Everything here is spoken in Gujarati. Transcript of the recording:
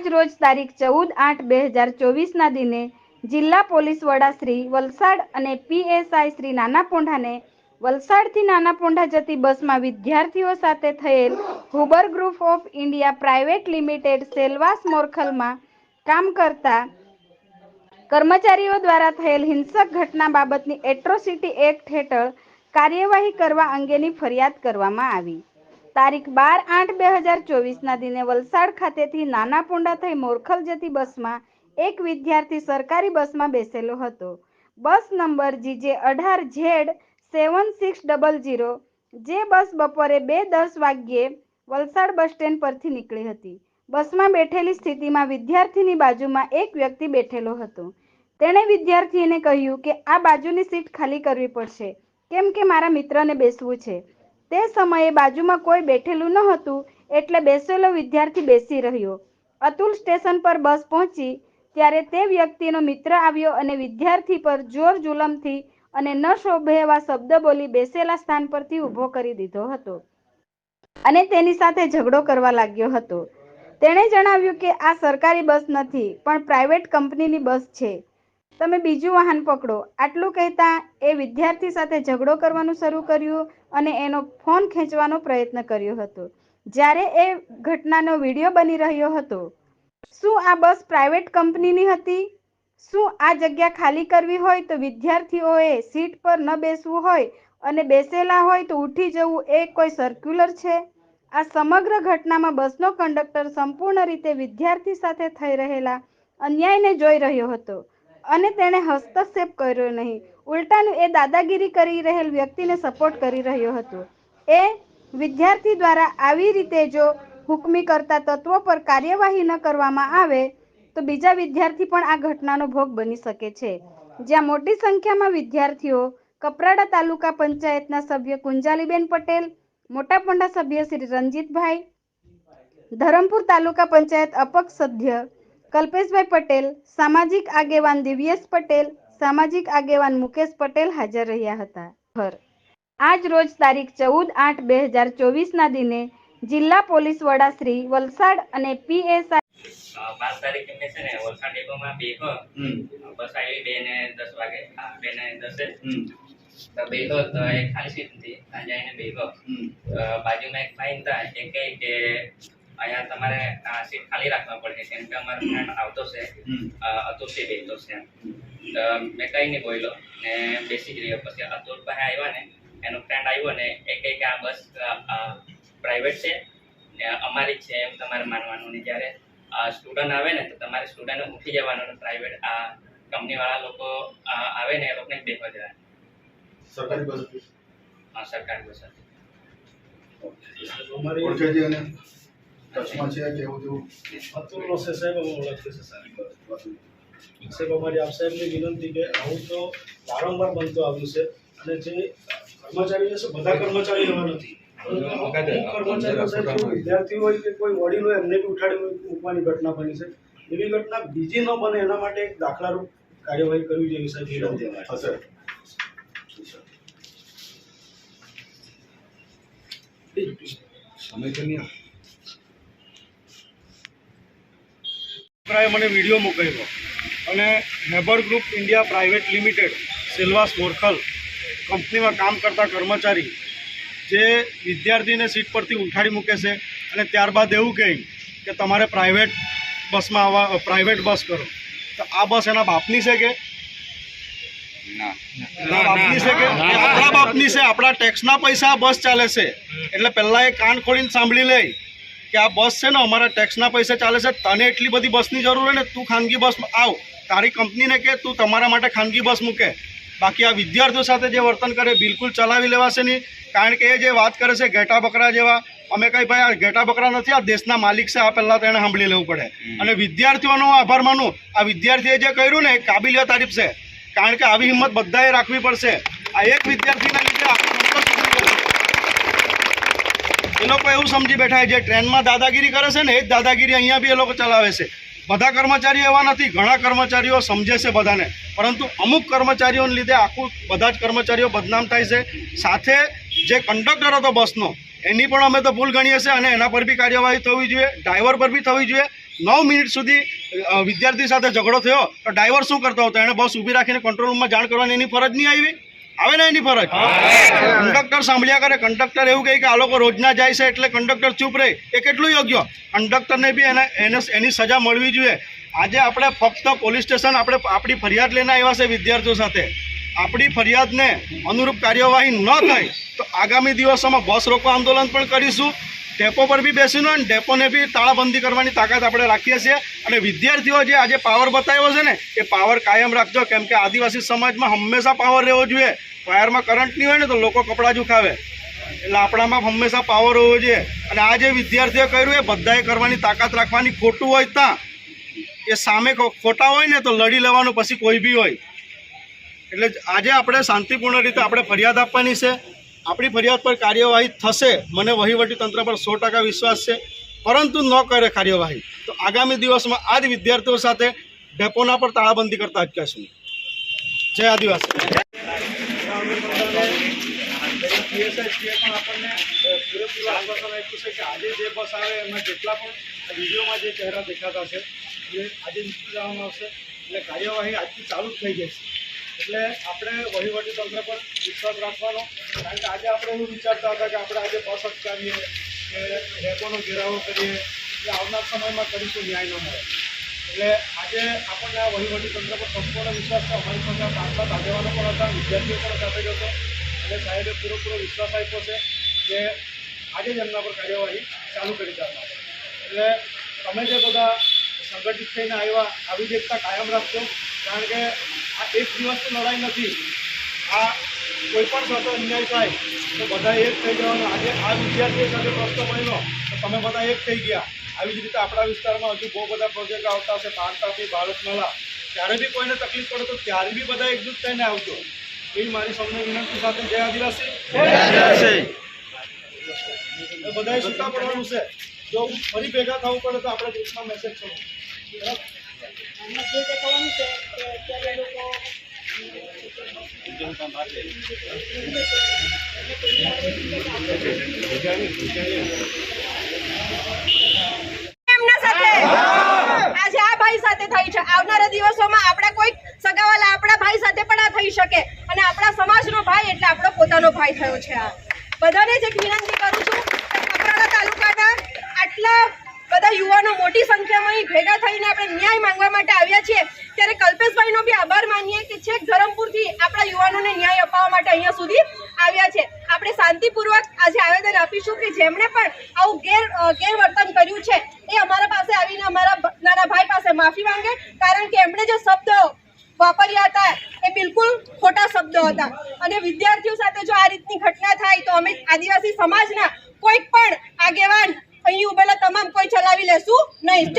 આજ રોજ તારીખ ચૌદ આઠ બે હજાર ચોવીસના દિને જિલ્લા પોલીસ વડા શ્રી વલસાડ અને પીએસઆઈ શ્રી નાના પોંઢાને વલસાડથી નાના પોંઢા જતી બસમાં વિદ્યાર્થીઓ સાથે થયેલ Huber group of India private limited Silvassa મોરખલમાં કામ કરતા કર્મચારીઓ દ્વારા થયેલ હિંસક ઘટના બાબતની એટ્રોસિટી એક્ટ હેઠળ કાર્યવાહી કરવા અંગેની ફરિયાદ કરવામાં આવી. તારીખ બાર આઠ બે હજાર ચોવીસના દિને વલસાડ ખાતેથી નાના પોંડા થઈ મોરખલ જતી બસમાં એક વિદ્યાર્થી સરકારી બસમાં બેસેલો હતો. બસ નંબર જીજે અઢાર Z seven six double zero જે બસ બપોરે બે દસ વાગ્યે વલસાડ બસ સ્ટેન્ડ પરથી નીકળી હતી. બસમાં બેઠેલી સ્થિતિમાં વિદ્યાર્થીની બાજુમાં એક વ્યક્તિ બેઠેલો હતો. તેણે વિદ્યાર્થીને કહ્યું કે આ બાજુની સીટ ખાલી કરવી પડશે. કેમ કે મારા મિત્રને બેસવું છે. તે સમયે બાજુમાં કોઈ બેઠેલું ન હતું એટલે બેસેલો વિદ્યાર્થી બેસી રહ્યો. અતુલ સ્ટેશન પર બસ પહોંચી, ત્યારે તે વ્યક્તિનો મિત્ર આવ્યો અને વિદ્યાર્થી પર જોર જુલમથી અને ન શોભે એવા શબ્દ બોલી બેસેલા સ્થાન પરથી ઊભો કરી દીધો હતો અને તેની સાથે ઝઘડો કરવા લાગ્યો હતો. તેણે જણાવ્યું કે આ સરકારી બસ નથી, પણ પ્રાઇવેટ કંપનીની બસ છે. તમે બીજું વાહન પકડો. આટલું કહેતા એ વિદ્યાર્થી સાથે ઝઘડો કરવાનું શરૂ કર્યું અને એનો ફોન ખેંચવાનો પ્રયત્ન કર્યો હતો. જ્યારે એ ઘટનાનો વીડિયો બની રહ્યો હતો. શું આ બસ પ્રાઇવેટ કંપનીની હતી? શું આ જગ્યા ખાલી કરવી હોય તો વિદ્યાર્થીઓએ સીટ પર ન બેસવું હોય અને બેસેલા હોય તો ઉઠી જવું એ કોઈ સર્ક્યુલર છે? આ સમગ્ર ઘટનામાં બસનો કંડક્ટર સંપૂર્ણ રીતે વિદ્યાર્થી સાથે થઈ રહેલા અન્યાયને જોઈ રહ્યો હતો. અને તેણે હસ્તક્ષેપ કર્યો નહીં. ઉલટાનું એ દાદાગીરી કરી રહેલ વ્યક્તિને સપોર્ટ કરી રહ્યો હતો. એ વિદ્યાર્થી દ્વારા આવી રીતે જો હુકમી કરતા તત્વો પર કાર્યવાહી ન કરવામાં આવે, તો બીજા વિદ્યાર્થી પણ આ ઘટનાનો ભોગ બની શકે છે. જ્યાં મોટી સંખ્યામાં વિદ્યાર્થીઓ કપરાડા તાલુકા પંચાયતના સભ્ય કુંજાલીબેન પટેલ, મોટા પોંડા સભ્ય શ્રી રંજીતભાઈ, ધરમપુર તાલુકા પંચાયત અપક્ષ સભ્ય કલ્પેશભાઈ પટેલ સામાજિક આગેવાન દિવ્યેશ પટેલ સામાજિક આગેવાન મુકેશ પટેલ હાજર રહ્યા હતા. આજ રોજ તારીખ ચૌદ આઠ બે હજાર ચોવીસના દિને જિલ્લા પોલીસ વડા શ્રી વલસાડ અને પીએસઆઈ પાંચ તારીખે મેં છે ને વલસાડ ડેપોમાં બે હ બસ આવી બે ને દસ વાગે બે ને દસે. તો બે હ તો એક ખાલી સીટ હતી. ત્યાં જઈને બે હ બાજુમાં એક ભાઈ હતા એ કહે કે અહીંયા તમારે આ સીટ ખાલી રાખવા પડશે કેમ કે અમારો ફ્રેન્ડ આવતો છે. અતુલથી બેસતો છે તો મેં કંઈ નહીં બોલ્યો ને બેસી જ રહ્યો. પછી અતુલ પાસે આવ્યા ને એનો ફ્રેન્ડ આવ્યો ને એ કહે કે આ બસ પ્રાઇવેટ છે. ને અમારી જ છે એમ તમારે માનવાનું ને જ્યારે સ્ટુડન્ટ આવે ને તો તમારે સ્ટુડન્ટ ઉઠી જવાનું પ્રાઇવેટ આ કંપનીવાળા લોકો આવે ને એ લોકોને જ બેસવા જવાનું સરકારી બસ હા સરકારી બસ હતી અમારી ઓળખે છે કે એવું તેવું અતુલનો છે સાહેબ અમે ઓળખીએ છીએ સાહેબ. સાહેબ અમારી આપ સાહેબની વિનંતી કે આવું તો વારંવાર બનતો આવ્યું છે અને જે કર્મચારીઓ છે બધા કર્મચારીઓ એવા નથી. પરંતુ અમુક કર્મચારીઓ સાહેબ કોઈ વિદ્યાર્થી હોય કે કોઈ વડીલ હોય એમને બી ઉઠાડી મૂકવાની ઘટના બની છે. એવી ઘટના બીજી ન બને એના માટે એક દાખલારૂપ કાર્યવાહી કરવી જોઈએ સાહેબ વિનંતી. અમારી. સમય અભિપ્રાય મને વીડિયો મોકલ્યો. અને Huber group India private limited Silvassa Morkhal કંપનીમાં કામ કરતા કર્મચારી જે વિદ્યાર્થીને સીટ પરથી ઉઠાડી મૂકે છે અને ત્યારબાદ એવું કહે કે તમારે પ્રાઇવેટ બસમાં આવવા પ્રાઇવેટ બસ કરો. તો આ બસ એના બાપની છે કે? આપણા બાપની છે. આપણા ટેક્સના પૈસા બસ ચાલે છે. એટલે પહેલાં એ કાન ખોલીને સાંભળી લે. કે આ બસ છે ને અમારા ટેક્સના પૈસા ચાલે છે. તને એટલી બધી બસની જરૂર હોય ને તું ખાનગી બસ આવ. તારી કંપનીને કે તું તમારા માટે ખાનગી બસ મૂકે. બાકી આ વિદ્યાર્થીઓ સાથે જે વર્તન કરે બિલકુલ ચલાવી લેવાશે નહીં. કારણ કે એ જે વાત કરે છે ઘેટા બકરા જેવા અમે કઈ ભાઈ આ ઘેટા બકરા નથી આ દેશના માલિક છે આ પહેલાં તેણે સાંભળી લેવું પડે. અને વિદ્યાર્થીઓનો આભાર માનું. આ વિદ્યાર્થીએ જે કર્યું ને એ કાબિલિયત તારીફ છે. કારણ કે આવી હિંમત બધાએ રાખવી પડશે. આ એક વિદ્યાર્થીના લીધે આખું મંડળ તૂટી ગયું. એ લોકો એવું સમજી બેઠા જે ટ્રેનમાં દાદાગીરી કરે છે ને, એ જ દાદાગીરી અહીંયા બી એ લોકો ચલાવે છે. બધા કર્મચારીઓ એવા નથી, ઘણા કર્મચારીઓ સમજે છે બધાને. પરંતુ અમુક કર્મચારીઓને લીધે આખું બધા જ કર્મચારીઓ બદનામ થાય છે. સાથે જે કંડક્ટર હતો બસનો, એની પણ અમે તો ભૂલ ગણીએ છીએ અને એના પર બી કાર્યવાહી થવી જોઈએ, ડ્રાઈવર પર બી થવી જોઈએ. નવ મિનિટ સુધી વિદ્યાર્થી સાથે ઝઘડો થયો, તો ડ્રાઈવર શું કરતો હતો? એણે બસ ઊભી રાખીને કંટ્રોલ રૂમમાં જાણ કરવાની એની ફરજ નહીં આવી? આવે ને એની ફરજ? કંડક્ટર સાંભળ્યા કરે કંડક્ટર એવું કહે કે આ લોકો રોજના જાય છે એટલે કંડક્ટર ચૂપ રહે. એ કેટલું યોગ્ય? કંડક્ટરને બી એને એને એની સજા મળવી જોઈએ. આજે આપણે ફક્ત પોલીસ સ્ટેશન આપણે આપણી ફરિયાદ લઈને આવ્યા છે વિદ્યાર્થીઓ સાથે. આપણી ફરિયાદને અનુરૂપ કાર્યવાહી ન થાય તો આગામી દિવસોમાં બસ રોકો આંદોલન પણ કરીશું. ડેપો પર બી બેસીને અને ડેપોને બી તાળાબંધી કરવાની તાકાત આપણે રાખીએ છીએ. અને વિદ્યાર્થીઓ જે આજે પાવર બતાવ્યો છે ને, એ પાવર કાયમ રાખજો. કેમ કે આદિવાસી સમાજમાં હંમેશા પાવર રહેવો જોઈએ. વાયરમાં કરંટ નહીં હોય ને તો લોકો કપડાં જુખાવે એટલે આપણામાં હંમેશા પાવર હોવો જોઈએ. અને આ જે વિદ્યાર્થીઓ કર્યું એ બધાએ કરવાની તાકાત રાખવાની. ખોટું હોય ત્યાં, એ સામે ખોટા હોય ને તો લડી લેવાનું પછી કોઈ બી હોય. એટલે આજે આપણે શાંતિપૂર્ણ રીતે આપણે ફરિયાદ આપવાની છે. આપણી ફરિયાદ પર કાર્યવાહી થશે. મને વહીવટી તંત્ર પર સો ટકા વિશ્વાસ છે. પરંતુ ન કરે કાર્યવાહી. તો આગામી દિવસમાં આ જ વિદ્યાર્થીઓ સાથે ડેપોના પર તાળાબંધી કરતા અટકાશું. જય આદિવાસી. પીએસઆઈ પણ આપણને પૂરેપૂરું આશ્વાસન આપ્યું છે કે આજે જે બસ આવે, એમાં જેટલા પણ વિડીયોમાં જે ચહેરા દેખાતા છે એ આજે નીકળી જવામાં આવશે, એટલે કાર્યવાહી આજથી ચાલુ જ થઈ જશે એટલે આપણે વહીવટી તંત્ર પર વિશ્વાસ રાખવાનો, કારણ કે આજે આપણે એવું વિચારતા હતા કે આપણે આજે બસ અટકાવીએ રેકોનો ઘેરાવો કરીએ એટલે આવનાર સમયમાં કરીશું ન્યાય ન મળે. એટલે આજે આપણને આ વહીવટી તંત્ર પર સંપૂર્ણ વિશ્વાસ છે. અમારી સાથે પાંચ સાત આગેવાનો પણ હતા, વિદ્યાર્થીઓ પણ સાથે જ હતો. એટલે સાહેબે પૂરેપૂરો વિશ્વાસ આપ્યો છે કે આજે જ એમના પર કાર્યવાહી ચાલુ કરી દેવામાં એટલે તમે જે બધા સંગઠિત થઈને આવ્યા, આવી જ એકતા કાયમ રાખજો, કારણ કે આ એક દિવસની લડાઈ નથી. આ કોઈ પણ સાથે અન્યાય થાય, તો બધા એક થઈ જવાનો. આજે આ વિદ્યાર્થીઓ સાથે પ્રશ્ન બન્યો તો તમે બધા એક થઈ ગયા. આવી જ રીતે આપણા વિસ્તારમાં હજુ બહુ બધા પ્રોજેક્ટ આવતા હશે, પાનતાપી ભારતમાલા ત્યારે બી કોઈને તકલીફ પડે તો ત્યારે બી બધા એકજૂટ થઈને આવજો. એવી મારી સૌને વિનંતી સાથે જય આદિવાસી. બધાએ છૂટા પડવાનું છે. જો ફરી ભેગા થવું પડે તો આપણે દેશમાં મેસેજ કરો બરાબર? એમના સાથે. આજે આ ભાઈ સાથે થયું છે. આવનારા દિવસોમાં આપણા કોઈ સગાવાલા આપણા ભાઈ સાથે પણ આ થઈ શકે. અને આપણા સમાજનો ભાઈ એટલે આપણો પોતાનો ભાઈ થયો છે આ. બધાને જ એક વિનંતી કરું છું કપરાડા તાલુકાના આટલા બધા યુવાનો મોટી સંખ્યામાં અહીં ભેગા થઈને આપણે ન્યાય માંગવા માટે આવ્યા છીએ. ત્યારે કલ્પેશભાઈનો બી આભાર માનીએ કે છેક ધરમપુરથી આપણા યુવાનોને ન્યાય અપાવવા માટે અહીંયા સુધી આવ્યા છે. આપણે શાંતિપૂર્વક આજે આવેદન આપીશું કે જેમણે પણ આવું ગેર ગેરવર્તન કર્યું છે એ અમારા પાસે આવીને અમારા નાના ભાઈ પાસે માફી માંગે. કારણ કે એમણે જે શબ્દો વાપર્યા હતા એ બિલકુલ શબ્દો હતા. અને વિદ્યાર્થીઓ સાથે જો આ રીતની ઘટના થાય તો અમે આદિવાસી સમાજના કોઈ પણ આગેવાન અહીં ઉભેલા તમામ કોઈ ચલાવી લેશું નહીં.